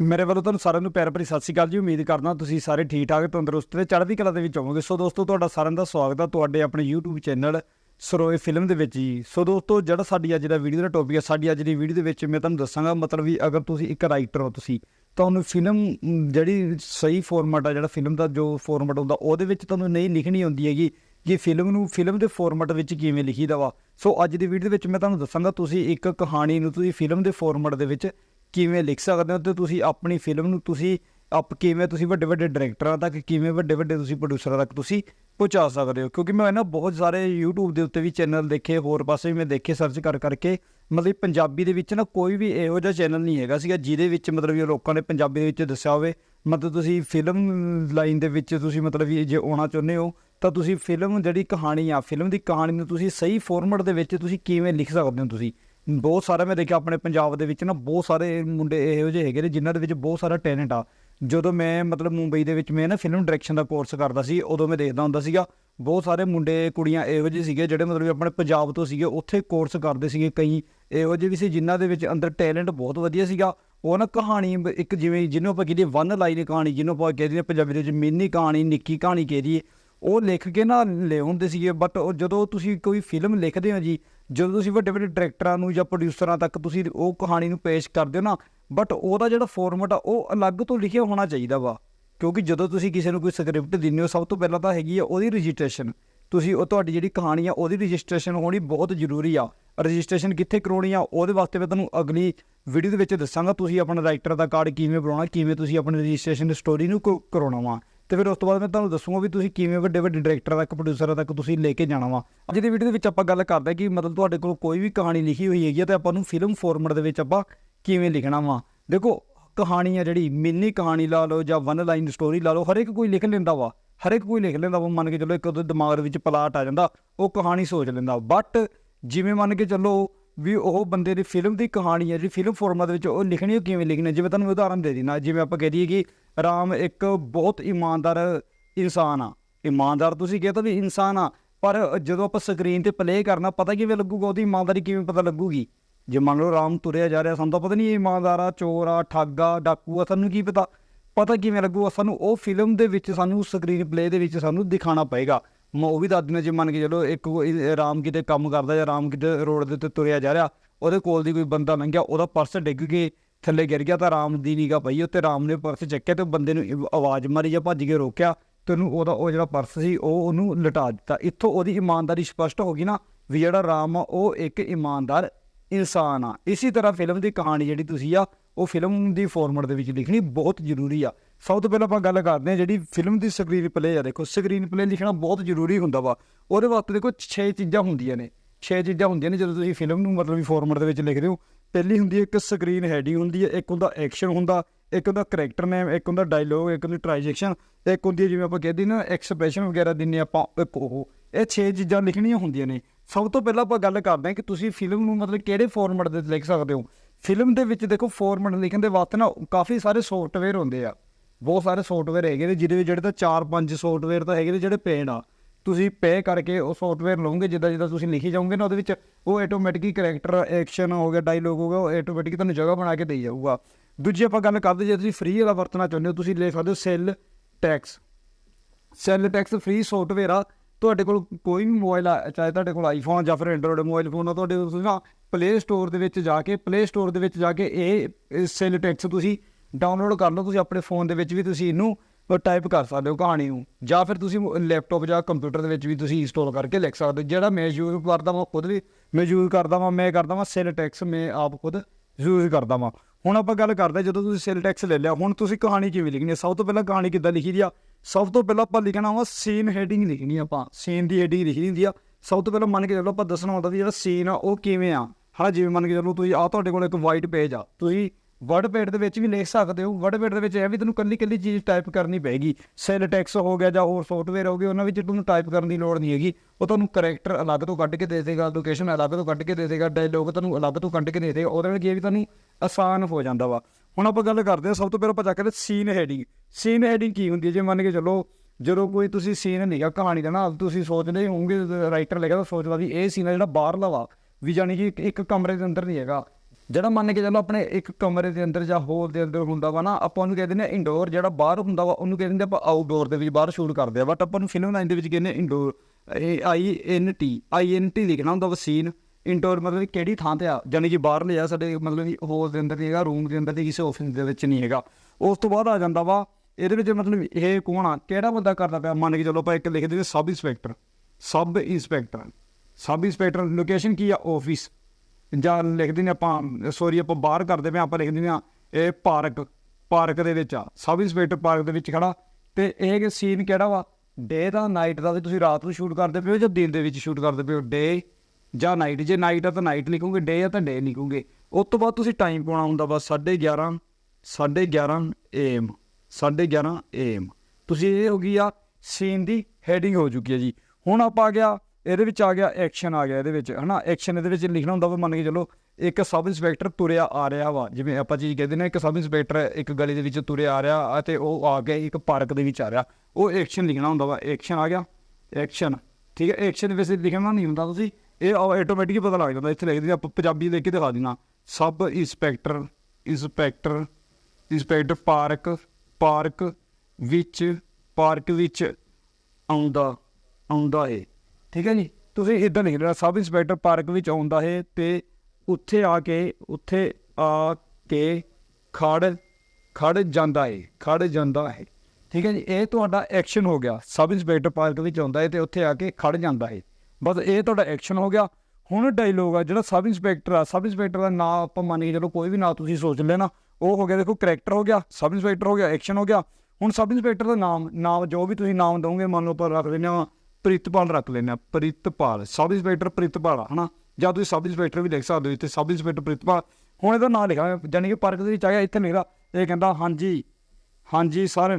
ਮੇਰੇ ਵੱਲੋਂ ਤੁਹਾਨੂੰ ਸਾਰਿਆਂ ਨੂੰ ਪਿਆਰ ਭਰੀ ਸਤਿ ਸ਼੍ਰੀ ਅਕਾਲ ਜੀ। ਉਮੀਦ ਕਰਦਾ ਤੁਸੀਂ ਸਾਰੇ ਠੀਕ ਠਾਕ ਤੰਦਰੁਸਤ ਤੇ ਚੜ੍ਹਦੀ ਕਲਾ ਦੇ ਵਿੱਚ ਹੋਵੋਗੇ। ਸੋ ਦੋਸਤੋ, ਤੁਹਾਡਾ ਸਾਰਿਆਂ ਦਾ ਸਵਾਗਤ ਹੈ ਤੁਹਾਡੇ ਆਪਣੇ YouTube ਚੈਨਲ ਸਰੋਏ ਫਿਲਮ ਦੇ ਵਿੱਚ ਜੀ। ਸੋ ਦੋਸਤੋ, ਜਿਹੜਾ ਸਾਡੀ ਅੱਜ ਦਾ ਵੀਡੀਓ ਦਾ ਟੌਪਿਕ ਹੈ ਸਾਡੀ ਅੱਜ ਦੀ ਵੀਡੀਓ ਦੇ ਵਿੱਚ ਮੈਂ ਤੁਹਾਨੂੰ ਦੱਸਾਂਗਾ, ਮਤਲਬ ਵੀ ਅਗਰ ਤੁਸੀਂ ਇੱਕ ਰਾਈਟਰ ਹੋ ਤੁਸੀਂ ਤੁਹਾਨੂੰ ਫਿਲਮ ਜਿਹੜੀ ਸਹੀ ਫਾਰਮੈਟ ਆ, ਜਿਹੜਾ ਫਿਲਮ ਦਾ ਜੋ ਫਾਰਮੈਟ ਹੁੰਦਾ, ਉਹਦੇ ਵਿੱਚ ਤੁਹਾਨੂੰ ਨਹੀਂ ਲਿਖਣੀ ਹੁੰਦੀ ਹੈਗੀ ਕਿ ਫਿਲਮ ਨੂੰ ਫਿਲਮ ਦੇ ਫਾਰਮੈਟ ਵਿੱਚ ਕਿਵੇਂ ਲਿਖੀਦਾ ਵਾ। ਸੋ ਅੱਜ ਦੀ ਵੀਡੀਓ ਦੇ ਵਿੱਚ ਮੈਂ ਤੁਹਾਨੂੰ ਦੱਸਾਂਗਾ, ਤੁਸੀਂ ਇੱਕ ਕਹਾਣੀ ਨੂੰ ਤੁਸੀਂ ਫਿਲਮ ਦੇ ਫਾਰਮੈਟ ਦੇ ਵਿੱਚ ਕਿਵੇਂ ਲਿਖ ਸਕਦੇ ਹੋ ਤੇ ਤੁਸੀਂ ਆਪਣੀ ਫਿਲਮ ਨੂੰ ਤੁਸੀਂ ਆਪ ਕਿਵੇਂ ਤੁਸੀਂ ਵੱਡੇ ਵੱਡੇ ਡਾਇਰੈਕਟਰਾਂ ਤੱਕ ਕਿਵੇਂ ਵੱਡੇ ਵੱਡੇ ਤੁਸੀਂ ਪ੍ਰੋਡਿਊਸਰਾਂ ਤੱਕ ਤੁਸੀਂ ਪਹੁੰਚਾ ਸਕਦੇ ਹੋ? ਕਿਉਂਕਿ ਮੈਂ ਨਾ ਬਹੁਤ ਸਾਰੇ YouTube ਦੇ ਉੱਤੇ ਵੀ ਚੈਨਲ ਦੇਖੇ, ਹੋਰ ਪਾਸੇ ਵੀ ਮੈਂ ਦੇਖੇ ਸਰਚ ਕਰ ਕਰਕੇ, ਮਤਲਬ ਪੰਜਾਬੀ ਦੇ ਵਿੱਚ ਨਾ ਕੋਈ ਵੀ ਇਹੋ ਜਿਹਾ ਚੈਨਲ ਨਹੀਂ ਹੈਗਾ ਸੀਗਾ ਜਿਹਦੇ ਵਿੱਚ ਮਤਲਬ ਇਹ ਲੋਕਾਂ ਨੇ ਪੰਜਾਬੀ ਦੇ ਵਿੱਚ ਦੱਸਿਆ ਹੋਵੇ। ਮਤਲਬ ਤੁਸੀਂ ਫਿਲਮ ਲਾਈਨ ਦੇ ਵਿੱਚ ਤੁਸੀਂ ਮਤਲਬ ਵੀ ਜੇ ਆਉਣਾ ਚਾਹੁੰਦੇ ਹੋ, ਤਾਂ ਤੁਸੀਂ ਫਿਲਮ ਜਿਹੜੀ ਕਹਾਣੀ ਆ ਫਿਲਮ ਦੀ ਕਹਾਣੀ ਨੂੰ ਤੁਸੀਂ ਸਹੀ ਫਾਰਮੈਟ ਦੇ ਵਿੱਚ ਤੁਸੀਂ ਕਿਵੇਂ ਲਿਖ ਸਕਦੇ ਹੋ ਤੁਸੀਂ? ਬਹੁਤ ਸਾਰਾ ਮੈਂ ਦੇਖਿਆ ਆਪਣੇ ਪੰਜਾਬ ਦੇ ਵਿੱਚ ਨਾ ਬਹੁਤ ਸਾਰੇ ਮੁੰਡੇ ਇਹੋ ਜਿਹੇ ਹੈਗੇ ਨੇ ਜਿਨ੍ਹਾਂ ਦੇ ਵਿੱਚ ਬਹੁਤ ਸਾਰਾ ਟੈਲੈਂਟ ਆ। ਜਦੋਂ ਮੈਂ ਮਤਲਬ ਮੁੰਬਈ ਦੇ ਵਿੱਚ ਮੈਂ ਨਾ ਫਿਲਮ ਡਾਇਰੈਕਸ਼ਨ ਦਾ ਕੋਰਸ ਕਰਦਾ ਸੀ, ਉਦੋਂ ਮੈਂ ਦੇਖਦਾ ਹੁੰਦਾ ਸੀਗਾ, ਬਹੁਤ ਸਾਰੇ ਮੁੰਡੇ ਕੁੜੀਆਂ ਇਹੋ ਜਿਹੇ ਸੀਗੇ ਜਿਹੜੇ ਮਤਲਬ ਵੀ ਆਪਣੇ ਪੰਜਾਬ ਤੋਂ ਸੀਗੇ, ਉੱਥੇ ਕੋਰਸ ਕਰਦੇ ਸੀਗੇ ਕਈ, ਇਹੋ ਜਿਹੇ ਵੀ ਸੀ ਜਿਨ੍ਹਾਂ ਦੇ ਵਿੱਚ ਅੰਦਰ ਟੈਲੈਂਟ ਬਹੁਤ ਵਧੀਆ ਸੀਗਾ। ਉਹ ਨਾ ਕਹਾਣੀ ਇੱਕ ਜਿਵੇਂ ਜਿਹਨੂੰ ਆਪਾਂ ਕਹੀਏ ਵਨ ਲਾਈਨ ਕਹਾਣੀ, ਜਿਹਨੂੰ ਆਪਾਂ ਕਹਿੰਦੇ ਨੇ ਪੰਜਾਬੀ ਦੇ ਵਿੱਚ ਮਿੰਨੀ ਕਹਾਣੀ, ਨਿੱਕੀ ਕਹਾਣੀ ਕਹਿ ਦਈਏ ਉਹ ਲਿਖ ਕੇ ਨਾ ਲੈ ਹੁੰਦੇ ਸੀਗੇ ਬਟ ਉਹ ਜਦੋਂ ਤੁਸੀਂ ਕੋਈ ਫਿਲਮ ਲਿਖਦੇ ਹੋ ਜੀ, ਜਦੋਂ ਤੁਸੀਂ ਵੱਡੇ ਵੱਡੇ ਡਾਇਰੈਕਟਰਾਂ ਨੂੰ ਜਾਂ ਪ੍ਰੋਡਿਊਸਰਾਂ ਤੱਕ ਤੁਸੀਂ ਉਹ ਕਹਾਣੀ ਨੂੰ ਪੇਸ਼ ਕਰਦੇ ਹੋ ਨਾ ਬਟ ਉਹਦਾ ਜਿਹੜਾ ਫਾਰਮੈਟ ਆ, ਉਹ ਅਲੱਗ ਤੋਂ ਲਿਖਿਆ ਹੋਣਾ ਚਾਹੀਦਾ ਵਾ। ਕਿਉਂਕਿ ਜਦੋਂ ਤੁਸੀਂ ਕਿਸੇ ਨੂੰ ਕੋਈ ਸਕ੍ਰਿਪਟ ਦਿੰਦੇ ਹੋ, ਸਭ ਤੋਂ ਪਹਿਲਾਂ ਤਾਂ ਹੈਗੀ ਆ ਉਹਦੀ ਰਜਿਸਟ੍ਰੇਸ਼ਨ ਤੁਸੀਂ ਉਹ ਤੁਹਾਡੀ ਜਿਹੜੀ ਕਹਾਣੀ ਆ, ਉਹਦੀ ਰਜਿਸਟ੍ਰੇਸ਼ਨ ਹੋਣੀ ਬਹੁਤ ਜ਼ਰੂਰੀ ਆ। ਰਜਿਸਟ੍ਰੇਸ਼ਨ ਕਿੱਥੇ ਕਰਾਉਣੀ ਆ, ਉਹਦੇ ਵਾਸਤੇ ਮੈਂ ਤੁਹਾਨੂੰ ਅਗਲੀ ਵੀਡੀਓ ਦੇ ਵਿੱਚ ਦੱਸਾਂਗਾ, ਤੁਸੀਂ ਆਪਣਾ ਰਾਈਟਰ ਦਾ ਕਾਰਡ ਕਿਵੇਂ ਬਣਾਉਣਾ, ਕਿਵੇਂ ਤੁਸੀਂ ਆਪਣੀ ਰਜਿਸਟ੍ਰੇਸ਼ਨ ਸਟੋਰੀ ਨੂੰ ਕ- ਕਰਾਉਣਾ ਵਾ। ਤੇ ਫਿਰ ਉਸ ਤੋਂ ਬਾਅਦ ਮੈਂ ਤੁਹਾਨੂੰ ਦੱਸੂਗਾ ਵੀ ਤੁਸੀਂ ਕਿਵੇਂ ਵੱਡੇ ਵੱਡੇ ਡਾਇਰੈਕਟਰਾਂ ਤੱਕ ਪ੍ਰੋਡਿਊਸਰਾਂ ਤੱਕ ਤੁਸੀਂ ਲੈ ਕੇ ਜਾਣਾ ਵਾ। ਅੱਜ ਦੀ ਵੀਡੀਓ ਦੇ ਵਿੱਚ ਆਪਾਂ ਗੱਲ ਕਰਦੇ ਹਾਂ ਕਿ ਮਤਲਬ ਤੁਹਾਡੇ ਕੋਲ ਕੋਈ ਵੀ ਕਹਾਣੀ ਲਿਖੀ ਹੋਈ ਹੈਗੀ ਆ ਤੇ ਆਪਾਂ ਨੂੰ ਫਿਲਮ ਫਾਰਮੈਟ ਦੇ ਵਿੱਚ ਆਪਾਂ ਕਿਵੇਂ ਲਿਖਣਾ ਵਾ। ਦੇਖੋ, ਕਹਾਣੀ ਆ ਜਿਹੜੀ, ਮਿੰਨੀ ਕਹਾਣੀ ਲਾ ਲਓ ਜਾਂ ਵਨ ਲਾਈਨ ਸਟੋਰੀ ਲਾ ਲਓ, ਹਰ ਇੱਕ ਕੋਈ ਲਿਖ ਲੈਂਦਾ ਵਾ। ਹਰ ਇੱਕ ਕੋਈ ਲਿਖ ਲੈਂਦਾ ਵਾ, ਮੰਨ ਕੇ ਚੱਲੋ ਇੱਕ ਉਹਦੇ ਦਿਮਾਗ ਦੇ ਵਿੱਚ ਪਲਾਟ ਆ ਜਾਂਦਾ, ਉਹ ਕਹਾਣੀ ਸੋਚ ਲੈਂਦਾ। ਬਟ ਜਿਵੇਂ ਮੰਨ ਕੇ ਚੱਲੋ ਵੀ ਉਹ ਬੰਦੇ ਦੀ ਫਿਲਮ ਦੀ ਕਹਾਣੀ ਹੈ ਜਿਹੜੀ ਫਿਲਮ ਫਾਰਮੈਟ ਦੇ ਵਿੱਚ ਉਹ ਲਿਖਣੀ ਉਹ ਕਿਵੇਂ ਲਿਖਣੀ ਜਿਵੇਂ ਤੁਹਾਨੂੰ ਉਦਾਹਰਨ ਦੇ ਦਿੰਦਾ, ਜਿਵੇਂ ਆਪਾਂ ਕਹਿ ਦਈਏ ਕਿ ਰਾਮ ਇੱਕ ਬਹੁਤ ਇਮਾਨਦਾਰ ਇਨਸਾਨ ਆ। ਇਮਾਨਦਾਰ ਤੁਸੀਂ ਕਹਿੰਦੇ ਵੀ ਇਨਸਾਨ ਆ, ਪਰ ਜਦੋਂ ਆਪਾਂ ਸਕਰੀਨ ਤੇ ਪਲੇ ਕਰਨਾ, ਪਤਾ ਕਿਵੇਂ ਲੱਗੂਗਾ? ਉਹਦੀ ਇਮਾਨਦਾਰੀ ਕਿਵੇਂ ਪਤਾ ਲੱਗੂਗੀ? ਜੇ ਮੰਨ ਲਓ ਰਾਮ ਤੁਰਿਆ ਜਾ ਰਿਹਾ, ਸਾਨੂੰ ਤਾਂ ਪਤਾ ਨਹੀਂ ਇਹ ਇਮਾਨਦਾਰ ਆ, ਚੋਰ ਆ, ਠੱਗ ਆ, ਡਾਕੂ ਆ, ਸਾਨੂੰ ਕੀ ਪਤਾ? ਪਤਾ ਕਿਵੇਂ ਲੱਗੂਗਾ? ਸਾਨੂੰ ਉਹ ਫਿਲਮ ਦੇ ਵਿੱਚ ਸਾਨੂੰ ਸਕਰੀਨ ਪਲੇ ਦੇ ਵਿੱਚ ਸਾਨੂੰ ਦਿਖਾਣਾ ਪਏਗਾ। ਮੈਂ, ਉਹ ਵੀ ਦੱਸ ਦਿੰਦਾ ਜੇ ਮੰਨ ਕੇ ਚਲੋ ਇੱਕ ਕੋਈ ਰਾਮ ਕਿਤੇ ਕੰਮ ਕਰਦਾ ਜਾਂ ਰਾਮ ਕਿਤੇ ਰੋਡ ਦੇ ਉੱਤੇ ਤੁਰਿਆ ਜਾ ਰਿਹਾ, ਉਹਦੇ ਕੋਲ ਦੀ ਕੋਈ ਬੰਦਾ ਲੰਘਿਆ, ਉਹਦਾ ਪਰਸ ਡਿੱਗ ਕੇ ਥੱਲੇ ਗਿਰ ਗਿਆ ਤਾਂ ਰਾਮ ਦੀ ਨਿਗਾ ਪਈ, ਉੱਤੇ ਰਾਮ ਨੇ ਪਰਸ ਚੱਕਿਆ ਤੇ ਬੰਦੇ ਨੂੰ ਆਵਾਜ਼ ਮਾਰੀ ਜਾਂ ਭੱਜ ਕੇ ਰੋਕਿਆ ਤੇ ਉਹਨੂੰ ਉਹਦਾ, ਉਹ ਜਿਹੜਾ ਪਰਸ ਸੀ, ਉਹ ਉਹਨੂੰ ਲਟਾ ਦਿੱਤਾ। ਇੱਥੋਂ ਉਹਦੀ ਇਮਾਨਦਾਰੀ ਸਪਸ਼ਟ ਹੋ ਗਈ ਨਾ ਵੀ ਜਿਹੜਾ ਰਾਮ ਆ, ਉਹ ਇੱਕ ਇਮਾਨਦਾਰ ਇਨਸਾਨ ਆ। ਇਸੇ ਤਰ੍ਹਾਂ ਫਿਲਮ ਦੀ ਕਹਾਣੀ ਜਿਹੜੀ ਤੁਸੀਂ ਆ, ਉਹ ਫਿਲਮ ਦੀ ਫਾਰਮੈਟ ਦੇ ਵਿੱਚ ਲਿਖਣੀ ਬਹੁਤ ਜ਼ਰੂਰੀ ਆ। ਸਭ ਤੋਂ ਪਹਿਲਾਂ ਆਪਾਂ ਗੱਲ ਕਰਦੇ ਹਾਂ ਜਿਹੜੀ ਫਿਲਮ ਦੀ ਸਕਰੀਨ ਪਲੇ ਆ। ਦੇਖੋ ਸਕਰੀਨ ਪਲੇ ਲਿਖਣਾ ਬਹੁਤ ਜ਼ਰੂਰੀ ਹੁੰਦਾ ਵਾ। ਉਹਦੇ ਵਾਸਤੇ ਦੇਖੋ 6 ਚੀਜ਼ਾਂ ਹੁੰਦੀਆਂ ਨੇ। 6 ਚੀਜ਼ਾਂ ਹੁੰਦੀਆਂ ਨੇ ਜਦੋਂ ਤੁਸੀਂ ਫਿਲਮ ਨੂੰ ਮਤਲਬ ਫਾਰਮੈਟ ਦੇ ਵਿੱਚ ਲਿਖਦੇ ਹੋ ਪਹਿਲੀ ਹੁੰਦੀ ਹੈ ਇੱਕ ਸਕਰੀਨ ਹੈਡਿੰਗ ਹੁੰਦੀ ਹੈ, ਇੱਕ ਹੁੰਦਾ ਐਕਸ਼ਨ ਹੁੰਦਾ, ਇੱਕ ਹੁੰਦਾ ਕਰੈਕਟਰ ਨੇਮ ਇੱਕ ਹੁੰਦਾ ਡਾਇਲੋਗ ਇੱਕ ਹੁੰਦੀ ਟ੍ਰਾਂਜੈਕਸ਼ਨ ਇੱਕ ਹੁੰਦੀ ਹੈ ਜਿਵੇਂ ਆਪਾਂ ਕਹਿੰਦੇ ਨਾ ਐਕਸਪ੍ਰੈਸ਼ਨ ਵਗੈਰਾ ਦਿੰਨੇ ਆਪਾਂ, ਇੱਕ ਉਹ, ਇਹ 6 ਚੀਜ਼ਾਂ ਲਿਖਣੀਆਂ ਹੁੰਦੀਆਂ ਨੇ। ਸਭ ਤੋਂ ਪਹਿਲਾਂ ਆਪਾਂ ਗੱਲ ਕਰਦੇ ਹਾਂ ਕਿ ਤੁਸੀਂ ਫਿਲਮ ਨੂੰ ਮਤਲਬ ਕਿਹੜੇ ਫਾਰਮੈਟ ਦੇ ਲਿਖ ਸਕਦੇ ਹੋ। ਫਿਲਮ ਦੇ ਵਿੱਚ ਦੇਖੋ ਫਾਰਮੈਟ ਲਿਖਣ ਦੇ ਵਾਸਤੇ ਨਾ ਕਾਫੀ ਸਾਰੇ ਸੌਫਟਵੇਅਰ ਹੁੰਦੇ ਆ। ਬਹੁਤ ਸਾਰੇ ਸੌਫਟਵੇਅਰ ਹੈਗੇ ਨੇ, ਜਿਹਦੇ ਵਿੱਚ ਜਿਹੜੇ ਤਾਂ 4-5 ਸੌਫਟਵੇਅਰ ਤਾਂ ਹੈਗੇ ਨੇ ਜਿਹੜੇ ਪੇਡ ਆ। ਤੁਸੀਂ ਪੇ ਕਰਕੇ ਉਹ ਸੌਫਟਵੇਅਰ ਲਓਗੇ, ਜਿੱਦਾਂ ਜਿੱਦਾਂ ਤੁਸੀਂ ਲਿਖੀ ਜਾਓਗੇ ਨਾ ਉਹਦੇ ਵਿੱਚ, ਉਹ ਆਟੋਮੈਟਿਕ ਕਰੈਕਟਰ ਐਕਸ਼ਨ ਹੋ ਗਿਆ ਡਾਇਲੋਗ ਹੋ ਗਿਆ, ਉਹ ਆਟੋਮੈਟਿਕ ਤੁਹਾਨੂੰ ਜਗ੍ਹਾ ਬਣਾ ਕੇ ਦੇਈ ਜਾਊਗਾ। ਦੂਜੀ ਆਪਾਂ ਗੱਲ ਕਰਦੇ, ਜੇ ਤੁਸੀਂ ਫ੍ਰੀ ਵਾਲਾ ਵਰਤਣਾ ਚਾਹੁੰਦੇ ਹੋ, ਤੁਸੀਂ ਲੈ ਸਕਦੇ ਹੋ sale tax sale tax free software ਆ, ਤੁਹਾਡੇ ਕੋਲ ਕੋਈ ਵੀ ਮੋਬਾਈਲ ਆ, ਚਾਹੇ ਤੁਹਾਡੇ ਕੋਲ ਆਈਫੋਨ ਜਾਂ ਫਿਰ ਐਂਡਰੋਇਡ ਮੋਬਾਈਲ ਫੋਨ ਆ, ਤੁਹਾਡੇ ਤੁਸੀਂ ਨਾ ਪਲੇ ਸਟੋਰ ਦੇ ਵਿੱਚ ਜਾ ਕੇ ਪਲੇ ਸਟੋਰ ਦੇ ਵਿੱਚ ਜਾ ਕੇ ਇਹ ਸੈੱਲ ਟੈਕਸ ਤੁਸੀਂ ਡਾਊਨਲੋਡ ਕਰ ਲਓ, ਤੁਸੀਂ ਆਪਣੇ ਫੋਨ ਦੇ ਵਿੱਚ ਵੀ ਤੁਸੀਂ ਇਹਨੂੰ ਟਾਈਪ ਕਰ ਸਕਦੇ ਹੋ ਕਹਾਣੀ ਨੂੰ। ਜਾਂ ਫਿਰ ਤੁਸੀਂ ਲੈਪਟਾਪ ਜਾਂ ਕੰਪਿਊਟਰ ਦੇ ਵਿੱਚ ਵੀ ਤੁਸੀਂ ਇੰਸਟਾਲ ਕਰਕੇ ਲਿਖ ਸਕਦੇ ਹੋ। ਜਿਹੜਾ ਮੈਂ ਯੂਜ਼ ਕਰਦਾ ਵਾਂ ਖੁਦ ਵੀ, ਮੈਂ ਯੂਜ਼ ਕਰਦਾ ਵਾਂ, ਮੈਂ ਕਰਦਾ ਵਾਂ ਸੈੱਲ ਟੈਕਸ ਮੈਂ ਆਪ ਖੁਦ ਯੂਜ਼ ਕਰਦਾ ਵਾਂ। ਹੁਣ ਆਪਾਂ ਗੱਲ ਕਰਦੇ ਹਾਂ, ਜਦੋਂ ਤੁਸੀਂ ਸੈੱਲ ਟੈਕਸ ਲੈ ਲਿਆ, ਹੁਣ ਤੁਸੀਂ ਕਹਾਣੀ ਕਿਵੇਂ ਲਿਖਣੀ ਹੈ? ਸਭ ਤੋਂ ਪਹਿਲਾਂ ਕਹਾਣੀ ਕਿੱਦਾਂ ਲਿਖੀ ਦੀ ਆ? ਸਭ ਤੋਂ ਪਹਿਲਾਂ ਆਪਾਂ ਲਿਖਣਾ ਵਾ ਸੀਨ ਹੈਡਿੰਗ ਲਿਖਣੀ ਆਪਾਂ। ਸੀਨ ਦੀ ਹੈਡਿੰਗ ਲਿਖਣੀ ਹੁੰਦੀ ਆ। ਸਭ ਤੋਂ ਪਹਿਲਾਂ ਮੰਨ ਕੇ ਚੱਲੋ ਆਪਾਂ ਦੱਸਣਾ ਹੁੰਦਾ ਵੀ ਜਿਹੜਾ ਸੀਨ ਆ ਉਹ ਕਿਵੇਂ ਆ? ਹਾਂ ਜਿਵੇਂ ਮੰਨ ਕੇ ਚੱਲੋ ਤੁਸੀਂ ਆ ਤੁਹਾਡੇ ਕੋਲ ਇੱਕ ਵਾਈਟ ਪੇਜ ਆ। ਤੁਸੀਂ ਵਰਡਪੈਡ ਦੇ ਵਿੱਚ ਵੀ ਲਿਖ ਸਕਦੇ ਹੋ। ਵਰਡਪੈਡ ਦੇ ਵਿੱਚ ਇਹ ਵੀ ਤੁਹਾਨੂੰ ਕੱਲੀ ਕੱਲੀ ਚੀਜ਼ ਟਾਈਪ ਕਰਨੀ ਪਏਗੀ। ਸੈੱਲ ਟੈਕਸ ਹੋ ਗਿਆ ਜਾਂ ਹੋਰ ਸੌਫਟਵੇਅਰ ਹੋ ਗਏ ਉਹਨਾਂ ਵਿੱਚ ਤੁਹਾਨੂੰ ਟਾਈਪ ਕਰਨ ਦੀ ਲੋੜ ਨਹੀਂ ਹੈਗੀ। ਉਹ ਤੁਹਾਨੂੰ ਕਰੈਕਟਰ ਅਲੱਗ ਤੋਂ ਕੱਢ ਕੇ ਦੇ ਦੇਗਾ ਲੋਕੇਸ਼ਨ ਅਲੱਗ ਤੋਂ ਕੱਢ ਕੇ ਦੇ ਦੇਗਾ ਡਾਇਲੋਗ ਤੁਹਾਨੂੰ ਅਲੱਗ ਤੋਂ ਕੱਢ ਕੇ ਦੇ ਦੇਗਾ ਉਹਦੇ ਨਾਲ ਕੀ ਹੈ ਵੀ ਤੁਹਾਨੂੰ ਆਸਾਨ ਹੋ ਜਾਂਦਾ ਵਾ। ਹੁਣ ਆਪਾਂ ਗੱਲ ਕਰਦੇ ਹਾਂ, ਸਭ ਤੋਂ ਪਹਿਲਾਂ ਆਪਾਂ ਚੱਕਦੇ ਸੀਨ ਹੈਡਿੰਗ ਸੀਨ ਹੈਡਿੰਗ ਕੀ ਹੁੰਦੀ ਹੈ? ਜੇ ਮੰਨ ਕੇ ਚੱਲੋ, ਜਦੋਂ ਕੋਈ ਤੁਸੀਂ ਸੀਨ ਲਿਖਿਆ ਕਹਾਣੀ ਦਾ ਨਾ ਤੁਸੀਂ ਸੋਚਦੇ ਹੋਵੋਗੇ ਰਾਈਟਰ ਲਿਖਿਆ ਤਾਂ ਸੋਚਦਾ ਵੀ ਇਹ ਸੀਨ ਆ ਜਿਹੜਾ ਬਾਹਰਲਾ ਵਾ, ਵੀ ਜਾਨੀ ਕਿ ਇੱਕ ਕਮਰੇ ਦੇ ਅੰਦਰ ਨਹੀਂ ਹੈਗਾ। ਜਿਹੜਾ ਮੰਨ ਕੇ ਚੱਲੋ ਆਪਣੇ ਇੱਕ ਕਮਰੇ ਦੇ ਅੰਦਰ ਜਾਂ ਹੋਲ ਦੇ ਅੰਦਰ ਹੁੰਦਾ ਵਾ ਨਾ, ਆਪਾਂ ਉਹਨੂੰ ਕਹਿੰਦੇ ਨੇ ਇੰਡੋਰ ਜਿਹੜਾ ਬਾਹਰ ਹੁੰਦਾ ਵਾ, ਉਹਨੂੰ ਕਹਿੰਦੇ ਆਪਾਂ ਆਊਟਡੋਰ ਦੇ ਵਿੱਚ ਬਾਹਰ ਸ਼ੂਟ ਕਰਦੇ ਆ। ਬਟ ਆਪਾਂ ਨੂੰ ਫਿਲਮ ਲਾਈਨ ਦੇ ਵਿੱਚ ਕਹਿੰਦੇ ਇਨਡੋਰ ਇਹ ਆਈ N T I N T ਲਿਖਣਾ ਹੁੰਦਾ ਵਾ ਸੀਨ ਇੰਡੋਰ ਮਤਲਬ ਕਿ ਕਿਹੜੀ ਥਾਂ ਤੇ ਆ ਜਾਨੀ ਕਿ ਬਾਹਰ ਲਿਆ ਸਾਡੇ ਮਤਲਬ ਕਿ ਹੋਲ ਦੇ ਅੰਦਰ ਨਹੀਂ ਹੈਗਾ ਰੂਮ ਦੇ ਅੰਦਰ ਨਹੀਂ ਕਿਸੇ ਆਫਿਸ ਦੇ ਵਿੱਚ ਨਹੀਂ ਹੈਗਾ। ਉਸ ਤੋਂ ਬਾਅਦ ਆ ਜਾਂਦਾ ਵਾ, ਇਹਦੇ ਵਿੱਚ ਮਤਲਬ ਇਹ ਕੌਣ ਆ, ਕਿਹੜਾ ਬੰਦਾ ਕਰਦਾ ਪਿਆ? ਮੰਨ ਕੇ ਚੱਲੋ ਆਪਾਂ ਇੱਕ ਲਿਖਦੇ sub inspector sub inspector sub inspector location ਕੀ ਆ? ਆਫਿਸ ਜਾਂ ਲਿਖਦੇ ਨੇ ਆਪਾਂ ਸੋਰੀ ਆਪਾਂ ਬਾਹਰ ਕਰਦੇ ਪਏ ਆਪਾਂ ਲਿਖ ਦਿੰਦੇ ਆ ਇਹ ਪਾਰਕ ਪਾਰਕ ਦੇ ਵਿੱਚ ਆ, ਸਬ ਇੰਸਪੈਕਟਰ ਪਾਰਕ ਦੇ ਵਿੱਚ ਖੜਾ। ਤੇ ਇਹ ਕਿ ਸੀਨ ਕਿਹੜਾ ਵਾ? ਡੇ ਦਾ ਨਾਈਟ ਦਾ ਤੇ ਤੁਸੀਂ ਰਾਤ ਨੂੰ ਸ਼ੂਟ ਕਰਦੇ ਪਏ ਹੋ ਜਾਂ ਦਿਨ ਦੇ ਵਿੱਚ ਸ਼ੂਟ ਕਰਦੇ ਪਏ ਹੋ? ਡੇ ਜਾਂ ਨਾਈਟ ਜੇ ਨਾਈਟ ਆ ਤਾਂ ਨਾਈਟ ਲਿਖੋਗੇ ਡੇ ਆ ਤਾਂ ਡੇ ਲਿਖੋਗੇ। ਉਸ ਤੋਂ ਬਾਅਦ ਤੁਸੀਂ ਟਾਈਮ ਪਾਉਣਾ ਹੁੰਦਾ ਬਸ 11:30 11:30 ਏਐਮ 11:30 ਏਐਮ ਤੁਸੀਂ ਇਹ ਹੋ ਗਈ ਆ ਸੀਨ ਦੀ ਹੈਡਿੰਗ ਹੋ ਚੁੱਕੀ ਹੈ ਜੀ। ਹੁਣ ਆਪਾਂ ਆ ਗਿਆ ਇਹਦੇ ਵਿੱਚ ਆ ਗਿਆ ਐਕਸ਼ਨ ਆ ਗਿਆ ਇਹਦੇ ਵਿੱਚ, ਹਨਾ? ਐਕਸ਼ਨ ਇਹਦੇ ਵਿੱਚ ਲਿਖਣਾ ਹੁੰਦਾ ਵਾ ਮੰਨ ਕੇ ਚਲੋ, ਇੱਕ ਸਬ ਇੰਸਪੈਕਟਰ ਤੁਰਿਆ ਆ ਰਿਹਾ ਵਾ। ਜਿਵੇਂ ਆਪਾਂ ਚੀਜ਼ ਕਹਿੰਦੇ ਨੇ, ਇੱਕ ਸਬ ਇੰਸਪੈਕਟਰ ਇੱਕ ਗਲੀ ਦੇ ਵਿੱਚ ਤੁਰਿਆ ਆ ਰਿਹਾ ਅਤੇ ਉਹ ਆ ਗਿਆ ਇੱਕ ਪਾਰਕ ਦੇ ਵਿੱਚ ਆ ਰਿਹਾ। ਉਹ ਐਕਸ਼ਨ ਲਿਖਣਾ ਹੁੰਦਾ ਵਾ। ਐਕਸ਼ਨ ਆ ਗਿਆ। ਐਕਸ਼ਨ ਠੀਕ ਹੈ? ਐਕਸ਼ਨ ਵੈਸੇ ਲਿਖਣਾ ਨਹੀਂ ਹੁੰਦਾ ਤੁਸੀਂ। ਇਹ ਆਟੋਮੈਟਿਕ ਪਤਾ ਲੱਗ ਜਾਂਦਾ। ਇੱਥੇ ਲਿਖ ਦਿੰਦੇ ਆਪਾਂ ਪੰਜਾਬੀ ਲਿਖ ਕੇ ਦਿਖਾ ਦੇਣਾ sub inspector inspector inspector park park ਵਿੱਚ ਪਾਰਕ ਵਿੱਚ ਆਉਂਦਾ ਆਉਂਦਾ ਏ। ਠੀਕ ਹੈ ਜੀ? ਤੁਸੀਂ ਇਦਾਂ ਲਿਖ ਲੈਣਾ ਸਬ ਇੰਸਪੈਕਟਰ ਪਾਰਕ ਵਿੱਚ ਆਉਂਦਾ ਹੈ ਤੇ ਉੱਥੇ ਆ ਕੇ, ਉੱਥੇ ਆ ਕੇ ਖੜ ਖੜ ਜਾਂਦਾ ਹੈ, ਖੜ ਜਾਂਦਾ ਹੈ। ਠੀਕ ਹੈ ਜੀ? ਇਹ ਤੁਹਾਡਾ ਐਕਸ਼ਨ ਹੋ ਗਿਆ। ਸਬ ਇੰਸਪੈਕਟਰ ਪਾਰਕ ਵਿੱਚ ਆਉਂਦਾ ਹੈ ਤੇ ਉੱਥੇ ਆ ਕੇ ਖੜ ਜਾਂਦਾ ਹੈ। ਬਸ ਇਹ ਤੁਹਾਡਾ ਐਕਸ਼ਨ ਹੋ ਗਿਆ। ਹੁਣ ਡਾਇਲੋਗ ਆ, ਜਿਹੜਾ ਸਬ ਇੰਸਪੈਕਟਰ ਆ, ਸਬ ਇੰਸਪੈਕਟਰ ਦਾ ਨਾਮ ਆਪਾਂ ਮੰਨ ਕੇ ਚਲੋ, ਕੋਈ ਵੀ ਨਾਮ ਤੁਸੀਂ ਸੋਚ ਲੈਣਾ, ਉਹ ਹੋ ਗਿਆ ਦੇਖੋ ਕਰੈਕਟਰ ਹੋ ਗਿਆ, ਸਬ ਇੰਸਪੈਕਟਰ ਹੋ ਗਿਆ ਐਕਸ਼ਨ ਹੋ ਗਿਆ। ਹੁਣ ਸਬ ਇੰਸਪੈਕਟਰ ਦਾ ਨਾਮ ਨਾਮ ਜੋ ਵੀ ਤੁਸੀਂ ਨਾਮ ਦਵੋਗੇ ਮੰਨ ਲਓ ਆਪਾਂ ਰੱਖ ਲੈਂਦੇ ਹਾਂ ਪ੍ਰਿਤਪਾਲ ਰੱਖ ਲੈਂਦੇ ਹਾਂ, ਪ੍ਰਿਤਪਾਲ, ਸਬ ਇੰਸਪੈਕਟਰ ਪ੍ਰਿਤਪਾਲ ਆ, ਹਨਾ? ਜਾਂ ਤੁਸੀਂ ਸਬ ਇੰਸਪੈਕਟਰ ਵੀ ਲਿਖ ਸਕਦੇ ਹੋ ਇੱਥੇ, ਸਬ ਇੰਸਪੈਕਟਰ ਪ੍ਰਿਤਪਾਲ। ਹੁਣ ਇਹਦਾ ਨਾਮ ਲਿਖਾਂ ਜਾਨੀ ਕਿ ਪਾਰਕ ਦੇ ਵਿੱਚ ਆ ਗਿਆ ਇੱਥੇ ਲਿਖਦਾ, ਇਹ ਕਹਿੰਦਾ, ਹਾਂਜੀ ਹਾਂਜੀ ਸਰ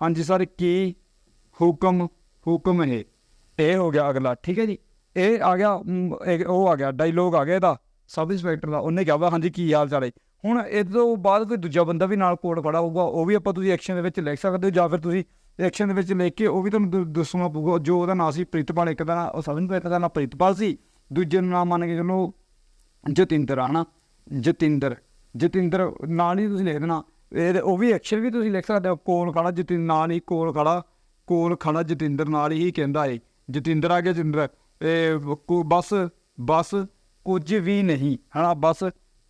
ਹਾਂਜੀ ਸਰ, ਕੀ ਹੁਕਮ ਹੁਕਮ ਹੈ ਇਹ ਹੋ ਗਿਆ ਅਗਲਾ, ਠੀਕ ਹੈ ਜੀ? ਇਹ ਆ ਗਿਆ ਉਹ ਆ ਗਿਆ ਡਾਇਲੋਗ ਆ ਗਿਆ ਇਹਦਾ, ਸਬ ਇੰਸਪੈਕਟਰ ਦਾ, ਉਹਨੇ ਕਿਹਾ ਵਾ, ਹਾਂਜੀ, ਕੀ ਹਾਲ ਚਾਲ ਹੈ? ਹੁਣ ਇਹ ਤੋਂ ਬਾਅਦ ਕੋਈ ਦੂਜਾ ਬੰਦਾ ਵੀ ਨਾਲ ਕੋਡ ਖੜਾ ਹੋਊਗਾ, ਉਹ ਵੀ ਆਪਾਂ ਤੁਸੀਂ ਐਕਸ਼ਨ ਦੇ ਵਿੱਚ ਲਿਖ ਸਕਦੇ ਹੋ, ਜਾਂ ਫਿਰ ਤੁਸੀਂ ਐਕਸ਼ਨ ਦੇ ਵਿੱਚ ਲਿਖ ਕੇ ਉਹ ਵੀ ਤੁਹਾਨੂੰ ਦੱਸਣਾ ਪਊਗਾ। ਜੋ ਉਹਦਾ ਨਾਂ ਸੀ ਪ੍ਰਿਤਪਾਲ, ਇੱਕ ਦਾ ਉਹ ਸਭ ਸਬ ਇੰਸਪੈਕਟਰ ਦਾ ਨਾਂ ਪ੍ਰਿਤਪਾਲ ਸੀ। ਦੂਜੇ ਨੂੰ ਨਾਮ ਮੰਨ ਕੇ ਚਲੋ ਜਤਿੰਦਰ ਆ ਨਾ ਜਤਿੰਦਰ ਜਤਿੰਦਰ ਨਾਲ ਹੀ ਤੁਸੀਂ ਲਿਖ ਦੇਣਾ। ਇਹ ਉਹ ਵੀ ਐਕਸ਼ਨ ਵੀ ਤੁਸੀਂ ਲਿਖ ਸਕਦੇ ਹੋ। ਕੋਲ ਖੜਾ ਜਤਿੰਦਰ ਨਾਲ ਹੀ ਕੋਲ ਖੜਾ। ਕੋਲ ਖੜਾ ਜਤਿੰਦਰ ਨਾਲ ਹੀ ਕਹਿੰਦਾ ਏ। ਜਤਿੰਦਰ ਆ ਗਿਆ ਜਤਿੰਦਰ। ਇਹ ਕੋ- ਬਸ ਬਸ ਕੁਝ ਵੀ ਨਹੀਂ, ਹਨਾ? ਬਸ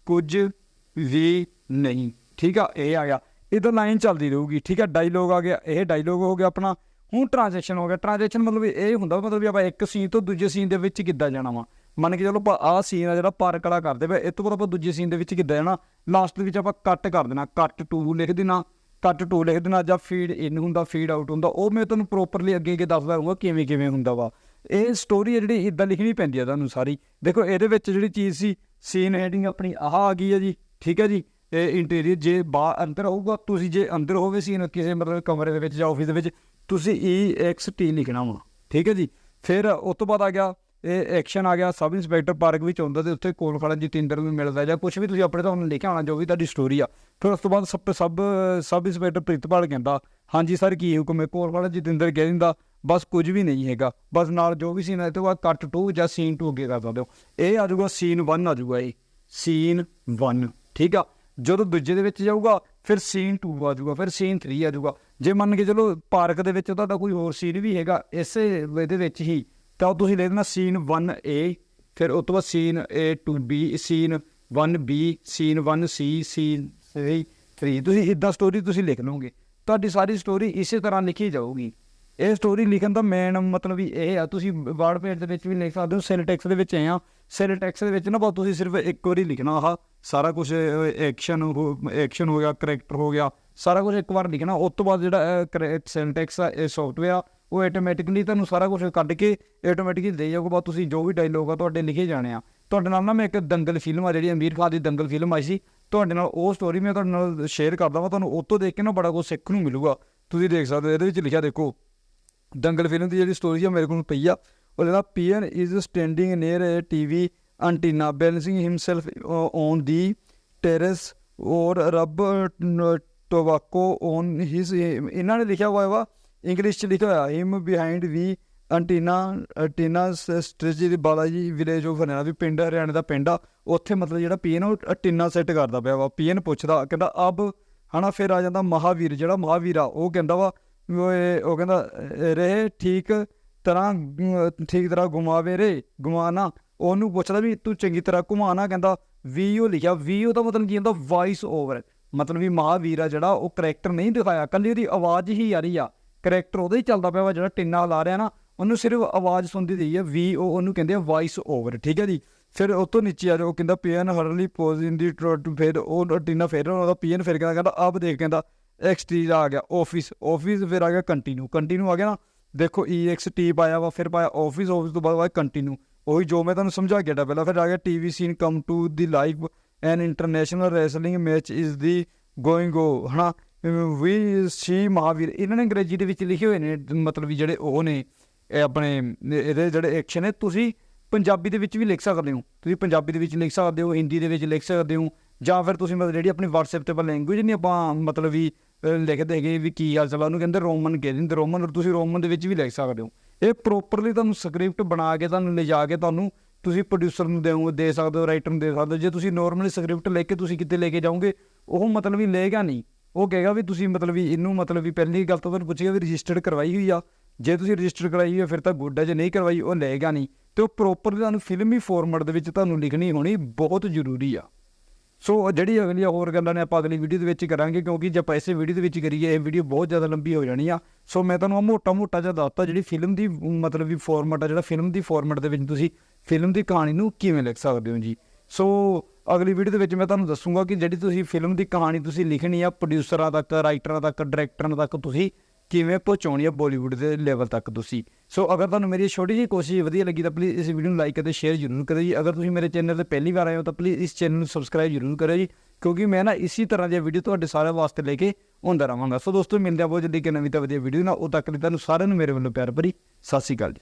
ਕੁਝ ਵੀ ਨਹੀਂ। ਠੀਕ ਆ, ਇਹ ਆ ਗਿਆ। ਇਹਦਾ ਲਾਈਨ ਚੱਲਦੀ ਰਹੂਗੀ, ਠੀਕ ਹੈ? ਡਾਇਲੋਗ ਆ ਗਿਆ, ਇਹ ਡਾਇਲੋਗ ਹੋ ਗਿਆ ਆਪਣਾ। ਹੁਣ ਟ੍ਰਾਂਜੈਕਸ਼ਨ ਹੋ ਗਿਆ। ਟ੍ਰਾਂਜੈਕਸ਼ਨ ਮਤਲਬ ਇਹ ਹੁੰਦਾ ਮਤਲਬ ਵੀ ਆਪਾਂ ਇੱਕ ਸੀਨ ਤੋਂ ਦੂਜੇ ਸੀਨ ਦੇ ਵਿੱਚ ਕਿੱਦਾਂ ਜਾਣਾ ਵਾ? ਮੰਨ ਕੇ ਚਲੋ ਆਪਾਂ ਆਹ ਸੀਨ ਆ ਜਿਹੜਾ ਪਾਰਕ ਕੜਾ ਕਰਦੇ ਪਏ, ਇਹ ਤੋਂ ਬਾਅਦ ਆਪਾਂ ਦੂਜੇ ਸੀਨ ਦੇ ਵਿੱਚ ਕਿੱਦਾਂ ਜਾਣਾ? ਲਾਸਟ ਦੇ ਵਿੱਚ ਆਪਾਂ ਕੱਟ ਕਰ ਦੇਣਾ ਕੱਟ ਟੂ ਲਿਖ ਦੇਣਾ ਕੱਟ ਟੂ ਲਿਖ ਦੇਣਾ ਜਾਂ ਫੀਡ ਇਨ ਹੁੰਦਾ ਫੀਡ ਆਊਟ ਹੁੰਦਾ, ਉਹ ਮੈਂ ਤੁਹਾਨੂੰ ਪ੍ਰੋਪਰਲੀ ਅੱਗੇ ਅੱਗੇ ਦੱਸਦਾ ਰਹੂੰਗਾ ਕਿਵੇਂ ਕਿਵੇਂ ਹੁੰਦਾ ਵਾ। ਇਹ ਸਟੋਰੀ ਜਿਹੜੀ ਇਦਾਂ ਲਿਖਣੀ ਪੈਂਦੀ ਆ ਤੁਹਾਨੂੰ ਸਾਰੀ। ਦੇਖੋ ਇਹਦੇ ਵਿੱਚ ਜਿਹੜੀ ਚੀਜ਼ ਸੀ ਸੀਨ ਹੈਡਿੰਗ ਆਪਣੀ ਆਹ ਆ ਗਈ ਹੈ ਜੀ, ਠੀਕ ਹੈ ਜੀ? ਇਹ ਇੰਟੀਰੀਅਰ ਜੇ ਬਾਹਰ ਅੰਦਰ ਹੋਊਗਾ ਤੁਸੀਂ ਜੇ ਅੰਦਰ ਹੋਵੇ ਸੀਨ ਕਿਸੇ ਮਤਲਬ ਕਮਰੇ ਦੇ ਵਿੱਚ ਜਾਂ ਆਫਿਸ ਦੇ ਵਿੱਚ, ਤੁਸੀਂ ਈ ਐਕਸ ਟੀ ਲਿਖਣਾ ਵਾ, ਠੀਕ ਹੈ ਜੀ? ਫਿਰ ਉਸ ਤੋਂ ਬਾਅਦ ਆ ਗਿਆ, ਇਹ ਐਕਸ਼ਨ ਆ ਗਿਆ, ਸਬ ਇੰਸਪੈਕਟਰ ਪਾਰਕ ਵਿੱਚ ਆਉਂਦਾ ਤੇ ਉੱਥੇ ਕੋਲ ਖੜਾ ਜਤਿੰਦਰ ਨੂੰ ਮਿਲਦਾ ਜਾਂ ਕੁਝ ਵੀ ਤੁਸੀਂ ਆਪਣੇ ਤੁਹਾਨੂੰ ਲਿਖਿਆ ਹੋਣਾ, ਜੋ ਵੀ ਤੁਹਾਡੀ ਸਟੋਰੀ ਆ। ਫਿਰ ਉਸ ਤੋਂ ਬਾਅਦ ਸਬ ਸਬ ਸਬ ਇੰਸਪੈਕਟਰ ਪ੍ਰਿਤਪਾਲ ਕਹਿੰਦਾ, ਹਾਂਜੀ ਸਰ ਕੀ ਹੁਕਮ ਹੈ? ਕੋਲ ਖੜਾ ਜਤਿੰਦਰ ਕਹਿ ਦਿੰਦਾ, ਬਸ ਕੁਝ ਵੀ ਨਹੀਂ ਹੈਗਾ, ਬਸ ਨਾਲ ਜੋ ਵੀ ਸੀਨ ਹੈ ਤੇ ਬਾਅਦ ਕੱਟ 2 ਜਾਂ ਸੀਨ 2 ਅੱਗੇ ਕਰ ਸਕਦੇ ਹੋ। ਇਹ ਆ ਜਾਊਗਾ ਸੀਨ 1 ਆ ਜਾਊਗਾ ਇਹ ਸੀਨ 1 ਠੀਕ ਆ? ਜਦੋਂ ਦੂਜੇ ਦੇ ਵਿੱਚ ਜਾਊਗਾ, ਫਿਰ ਸੀਨ 2 ਆ ਜਾਊਗਾ, ਫਿਰ ਸੀਨ 3 ਆ ਜਾਊਗਾ। ਜੇ ਮੰਨ ਕੇ ਚਲੋ ਪਾਰਕ ਦੇ ਵਿੱਚ ਤੁਹਾਡਾ ਕੋਈ ਹੋਰ ਸੀਨ ਵੀ ਹੈਗਾ, ਇਸੇ ਇਹਦੇ ਵਿੱਚ ਹੀ, ਤਾਂ ਉਹ ਤੁਸੀਂ ਲੈ ਦੇਣਾ ਸੀਨ 1A ਫਿਰ ਉਸ ਤੋਂ ਬਾਅਦ scene A to B scene 1B scene 1C scene 3 ਤੁਸੀਂ ਇਦਾਂ ਸਟੋਰੀ ਤੁਸੀਂ ਲਿਖ ਲਓਗੇ। ਤੁਹਾਡੀ ਸਾਰੀ ਸਟੋਰੀ ਇਸੇ ਤਰ੍ਹਾਂ ਲਿਖੀ ਜਾਊਗੀ। ਇਹ ਸਟੋਰੀ ਲਿਖਣ ਦਾ ਮੇਨ ਮਤਲਬ ਵੀ ਇਹ ਆ, ਤੁਸੀਂ ਵਰਡ ਪੇਜ ਦੇ ਵਿੱਚ ਵੀ ਲਿਖ ਸਕਦੇ ਹੋ ਸੈਲ ਦੇ ਵਿੱਚ ਆਏ ਆ। ਸੈਲ ਦੇ ਵਿੱਚ ਨਾ ਬਹੁਤ ਤੁਸੀਂ ਸਿਰਫ ਇੱਕ ਵਾਰੀ ਲਿਖਣਾ ਆਹ, ਸਾਰਾ ਕੁਝ ਐਕਸ਼ਨ ਐਕਸ਼ਨ ਹੋ ਗਿਆ ਕਰੈਕਟਰ ਹੋ ਗਿਆ, ਸਾਰਾ ਕੁਝ ਇੱਕ ਵਾਰ ਲਿਖਣਾ। ਉਸ ਤੋਂ ਬਾਅਦ ਜਿਹੜਾ ਸੈਂਟੈਕਸ ਆ, ਇਹ ਸੌਫਟਵੇਅਰ ਉਹ ਆਟੋਮੈਟਿਕਲੀ ਤੁਹਾਨੂੰ ਸਾਰਾ ਕੁਝ ਕੱਢ ਕੇ ਆਟੋਮੈਟਿਕਲੀ ਦੇ ਜਾਊਗਾ। ਬਾਅਦ ਤੁਸੀਂ ਜੋ ਵੀ ਡਾਇਲੋਗ ਆ ਤੁਹਾਡੇ ਲਿਖੇ ਜਾਣੇ ਆ। ਤੁਹਾਡੇ ਨਾਲ ਨਾ ਮੈਂ ਇੱਕ ਦੰਗਲ ਫਿਲਮ ਆ, ਜਿਹੜੀ ਅਮੀਰ ਖਾਨ ਦੀ ਦੰਗਲ ਫਿਲਮ ਆਈ ਸੀ, ਤੁਹਾਡੇ ਨਾਲ ਉਹ ਸਟੋਰੀ ਮੈਂ ਤੁਹਾਡੇ ਨਾਲ ਸ਼ੇਅਰ ਕਰਦਾ ਵਾਂ। ਤੁਹਾਨੂੰ ਉਹ ਤੋਂ ਦੇਖ ਕੇ ਨਾ ਬੜਾ ਕੁਝ ਸਿੱਖਣ ਨੂੰ ਮਿਲੂਗਾ। ਤੁਸੀਂ ਦੇਖ ਸਕਦੇ ਹੋ, ਇਹਦੇ ਵਿੱਚ ਲਿਖਿਆ ਦੇਖੋ ਦੰਗਲ ਫਿਲਮ ਦੀ ਜਿਹੜੀ ਸਟੋਰੀ ਆ ਮੇਰੇ ਕੋਲ ਪਈ ਆ। ਉਹ ਜਿਹੜਾ PN is standing near a TV antenna balancing himself uh, on the terrace or rub uh, tobacco ਇਹਨਾਂ ਨੇ ਲਿਖਿਆ ਹੋਇਆ ਵਾ ਇੰਗਲਿਸ਼ ਚ ਲਿਖਿਆ ਹੋਇਆ him behind we ਅੰਟੀਨਾ ਅੰਟੀਨਾ ਸਟ੍ਰੇਜੀ the Bala village of Haryana ਵੀ ਪਿੰਡ ਹਰਿਆਣੇ ਦਾ ਪਿੰਡ ਆ ਉੱਥੇ ਮਤਲਬ ਜਿਹੜਾ ਪੀਐਨ ਉਹ ਅੰਟੀਨਾ ਸੈੱਟ ਕਰਦਾ ਪਿਆ ਵਾ। ਪੀਐਨ ਪੁੱਛਦਾ ਕਹਿੰਦਾ ਅਬ ਹਨਾ ਫਿਰ ਆ ਜਾਂਦਾ ਮਹਾਵੀਰ ਜਿਹੜਾ ਮਹਾਵੀਰ ਆ ਉਹ ਕਹਿੰਦਾ ਵਾ ਉਹ ਕਹਿੰਦਾ ਰੇ ਠੀਕ ਤਰ੍ਹਾਂ ਠੀਕ ਤਰ੍ਹਾਂ ਘੁਮਾਵੇ ਰੇ ਘੁਮਾਣਾ ਉਹਨੂੰ ਪੁੱਛਦਾ ਵੀ, ਤੂੰ ਚੰਗੀ ਤਰ੍ਹਾਂ ਘੁਮਾਣਾ? ਕਹਿੰਦਾ ਵੀਓ ਲਿਖਿਆ ਵੀਓ ਦਾ ਮਤਲਬ ਕੀ ਹੁੰਦਾ ਵਾਇਸ ਓਵਰ ਮਤਲਬ ਵੀ ਮਹਾਵੀਰ ਆ ਜਿਹੜਾ, ਉਹ ਕਰੈਕਟਰ ਨਹੀਂ ਦਿਖਾਇਆ। ਕੱਲੀ ਉਹਦੀ ਆਵਾਜ਼ ਹੀ ਆ ਰਹੀ ਆ। ਕਰੈਕਟਰ ਉਹਦਾ ਹੀ ਚੱਲਦਾ ਪਿਆ ਵਾ, ਜਿਹੜਾ ਟਿੰਨਾ ਲਾ ਰਿਹਾ ਨਾ, ਉਹਨੂੰ ਸਿਰਫ ਆਵਾਜ਼ ਸੁਣਦੀ ਰਹੀ ਹੈ ਵੀ ਉਹ, ਉਹਨੂੰ ਕਹਿੰਦੇ ਆ ਵਾਇਸ ਓਵਰ ਠੀਕ ਹੈ ਜੀ? ਫਿਰ ਉਹ ਤੋਂ ਨੀਚੇ ਆ ਜਾ ਉਹ ਕਹਿੰਦਾ ਪੀਐਨ ਹਰਲੀ ਪੋਜ਼ ਇਨ ਦੀ ਟਰੋਟ ਫਿਰ ਉਹ ਟਿੰਨਾ ਫਿਰ ਉਹਦਾ ਪੀਐਨ ਫਿਰ ਕਹਿੰਦਾ ਕਹਿੰਦਾ, ਆਪ ਦੇਖ, ਕਹਿੰਦਾ ਐਕਸਟੀ ਆ ਗਿਆ ਆਫਿਸ ਆਫਿਸ ਫਿਰ ਆ ਗਿਆ ਕੰਟੀਨਿਊ ਕੰਟੀਨਿਊ ਆ ਗਿਆ ਨਾ, ਦੇਖੋ ਈਐਕਸਟੀ ਪਾਇਆ ਵਾ, ਫਿਰ ਪਾਇਆ ਆਫਿਸ ਆਫਿਸ ਤੋਂ ਬਾਅਦ ਆ ਕੰਟੀਨਿਊ ਉਹੀ ਜੋ ਮੈਂ ਤੁਹਾਨੂੰ ਸਮਝਾ ਕੇ ਤਾ ਪਹਿਲਾਂ ਫਿਰ ਆ ਗਿਆ TV scene come to the live an international wrestling match is the going go ਹਨਾ? ਵੀ ਸੀ ਮਹਾਵੀਰ, ਇਹਨਾਂ ਨੇ ਅੰਗਰੇਜ਼ੀ ਦੇ ਵਿੱਚ ਲਿਖੇ ਹੋਏ ਨੇ, ਮਤਲਬ ਵੀ ਜਿਹੜੇ ਉਹ ਨੇ, ਇਹ ਆਪਣੇ, ਇਹਦੇ ਜਿਹੜੇ ਐਕਸ਼ਨ ਨੇ, ਤੁਸੀਂ ਪੰਜਾਬੀ ਦੇ ਵਿੱਚ ਵੀ ਲਿਖ ਸਕਦੇ ਹੋ, ਤੁਸੀਂ ਪੰਜਾਬੀ ਦੇ ਵਿੱਚ ਲਿਖ ਸਕਦੇ ਹੋ, ਹਿੰਦੀ ਦੇ ਵਿੱਚ ਲਿਖ ਸਕਦੇ ਹੋ, ਜਾਂ ਫਿਰ ਤੁਸੀਂ ਮਤਲਬ ਜਿਹੜੀ ਆਪਣੀ WhatsApp ਤੇ ਪਰ ਲੈਂਗੁਏਜ ਨਹੀਂ ਆਪਾਂ ਮਤਲਬ ਵੀ ਲਿਖਦੇ ਹੈਗੇ ਵੀ ਕੀ ਹਾਲ ਚਾਲ ਉਹਨੂੰ ਕਹਿੰਦੇ ਰੋਮਨ ਕਹਿ ਦਿੰਦੇ ਰੋਮਨ ਔਰ ਤੁਸੀਂ ਰੋਮਨ ਦੇ ਵਿੱਚ ਵੀ ਲਿਖ ਸਕਦੇ ਹੋ। ਇਹ ਪ੍ਰੋਪਰਲੀ ਤੁਹਾਨੂੰ ਸਕ੍ਰਿਪਟ ਬਣਾ ਕੇ ਤੁਹਾਨੂੰ ਲਿਜਾ ਕੇ ਤੁਹਾਨੂੰ ਤੁਸੀਂ ਪ੍ਰੋਡਿਊਸਰ ਨੂੰ ਦੇਵੋ ਦੇ ਸਕਦੇ ਹੋ ਰਾਈਟਰ ਨੂੰ ਦੇ ਸਕਦੇ ਹੋ। ਜੇ ਤੁਸੀਂ ਨਾਰਮਲੀ ਸਕ੍ਰਿਪਟ ਲੈ ਕੇ ਤੁਸੀਂ ਕਿਤੇ ਲੈ ਕੇ ਜਾਓਗੇ, ਉਹ ਮਤਲਬ ਵੀ ਲਏਗਾ ਨਹੀਂ। ਉਹ ਕਹੇਗਾ ਵੀ ਤੁਸੀਂ ਮਤਲਬ ਵੀ ਇਹਨੂੰ ਮਤਲਬ ਵੀ ਪਹਿਲੀ ਗੱਲ ਤਾਂ ਤੁਹਾਨੂੰ ਪੁੱਛੇਗਾ ਵੀ ਰਜਿਸਟਰਡ ਕਰਵਾਈ ਹੋਈ ਆ। ਜੇ ਤੁਸੀਂ ਰਜਿਸਟਰ ਕਰਾਈ ਹੋਈ ਆ, ਫਿਰ ਤਾਂ ਗੁੱਡ ਹੈ ਜੇ ਨਹੀਂ ਕਰਵਾਈ, ਉਹ ਲਏਗਾ ਨਹੀਂ। ਤੇ ਉਹ ਪ੍ਰੋਪਰਲੀ ਤੁਹਾਨੂੰ ਫਿਲਮੀ ਫਾਰਮੈਟ ਦੇ ਵਿੱਚ ਤੁਹਾਨੂੰ ਲਿਖਣੀ ਹੋਣੀ ਬਹੁਤ ਜ਼ਰੂਰੀ ਆ। ਸੋ ਜਿਹੜੀ ਅਗਲੀਆਂ ਹੋਰ ਗੱਲਾਂ ਨੇ ਆਪਾਂ ਅਗਲੀ ਵੀਡੀਓ ਦੇ ਵਿੱਚ ਕਰਾਂਗੇ, ਕਿਉਂਕਿ ਜੇ ਆਪਾਂ ਇਸੇ ਵੀਡੀਓ ਦੇ ਵਿੱਚ ਕਰੀਏ, ਇਹ ਵੀਡੀਓ ਬਹੁਤ ਜ਼ਿਆਦਾ ਲੰਬੀ ਹੋ ਜਾਣੀ ਆ। ਸੋ ਮੈਂ ਤੁਹਾਨੂੰ ਮੋਟਾ ਮੋਟਾ ਜਿਹਾ ਦੱਸਤਾ, ਜਿਹੜੀ ਫਿਲਮ ਦੀ ਮਤਲਬ ਵੀ ਫਾਰਮੈਟ ਆ, ਜਿਹੜਾ ਫਿਲਮ ਦੀ ਫਾਰਮੈਟ ਦੇ ਵਿੱਚ ਤੁਸੀਂ ਫਿਲਮ ਦੀ ਕਹਾਣੀ ਨੂੰ ਕਿਵੇਂ ਲਿਖ ਸਕਦੇ ਹੋ ਜੀ। ਸੋ ਅਗਲੀ ਵੀਡੀਓ ਦੇ ਵਿੱਚ ਮੈਂ ਤੁਹਾਨੂੰ ਦੱਸੂਗਾ ਕਿ ਜਿਹੜੀ ਤੁਸੀਂ ਫਿਲਮ ਦੀ ਕਹਾਣੀ ਤੁਸੀਂ ਲਿਖਣੀ ਆ ਪ੍ਰੋਡਿਊਸਰਾਂ ਤੱਕ ਰਾਈਟਰਾਂ ਤੱਕ ਡਾਇਰੈਕਟਰਾਂ ਤੱਕ ਤੁਸੀਂ ਕਿਵੇਂ ਪਹੁੰਚਾਉਣੀ ਹੈ ਬਾਲੀਵੁੱਡ ਦੇ ਲੈਵਲ ਤੱਕ ਤੁਸੀਂ? ਸੋ ਅਗਰ ਤੁਹਾਨੂੰ ਮੇਰੀ ਛੋਟੀ ਜਿਹੀ ਕੋਸ਼ਿਸ਼ ਵਧੀਆ ਲੱਗੀ ਤਾਂ ਪਲੀਜ਼ ਇਸ ਵੀਡੀਓ ਨੂੰ ਲਾਈਕ ਅਤੇ ਸ਼ੇਅਰ ਜ਼ਰੂਰ ਕਰਿਓ ਜੀ। ਅਗਰ ਤੁਸੀਂ ਮੇਰੇ ਚੈਨਲ ਤੇ ਪਹਿਲੀ ਵਾਰ ਆਏ ਹੋ ਤਾਂ ਪਲੀਜ਼ ਇਸ ਚੈਨਲ ਨੂੰ ਸਬਸਕ੍ਰਾਈਬ ਜ਼ਰੂਰ ਕਰਿਓ ਜੀ, ਕਿਉਂਕਿ ਮੈਂ ਨਾ ਇਸੇ ਤਰ੍ਹਾਂ ਦੀਆਂ ਵੀਡੀਓ ਤੁਹਾਡੇ ਸਾਰਿਆਂ ਵਾਸਤੇ ਲੈ ਕੇ ਆਉਂਦਾ ਰਹਾਂਗਾ। ਸੋ ਦੋਸਤੋ, ਮਿਲਦੇ ਆ ਬਹੁਤ ਜਲਦੀ ਕਿ ਨਵੀਂ ਤਾਂ ਵਧੀਆ ਵੀਡੀਓ ਨਾਲ। ਉਹ ਤੱਕ ਲਈ ਤੁਹਾਨੂੰ ਸਾਰਿਆਂ ਨੂੰ ਮੇਰੇ ਵੱਲੋਂ ਪਿਆਰ ਭਰੀ ਸਤਿ ਸ਼੍ਰੀ ਅਕਾਲ ਜੀ।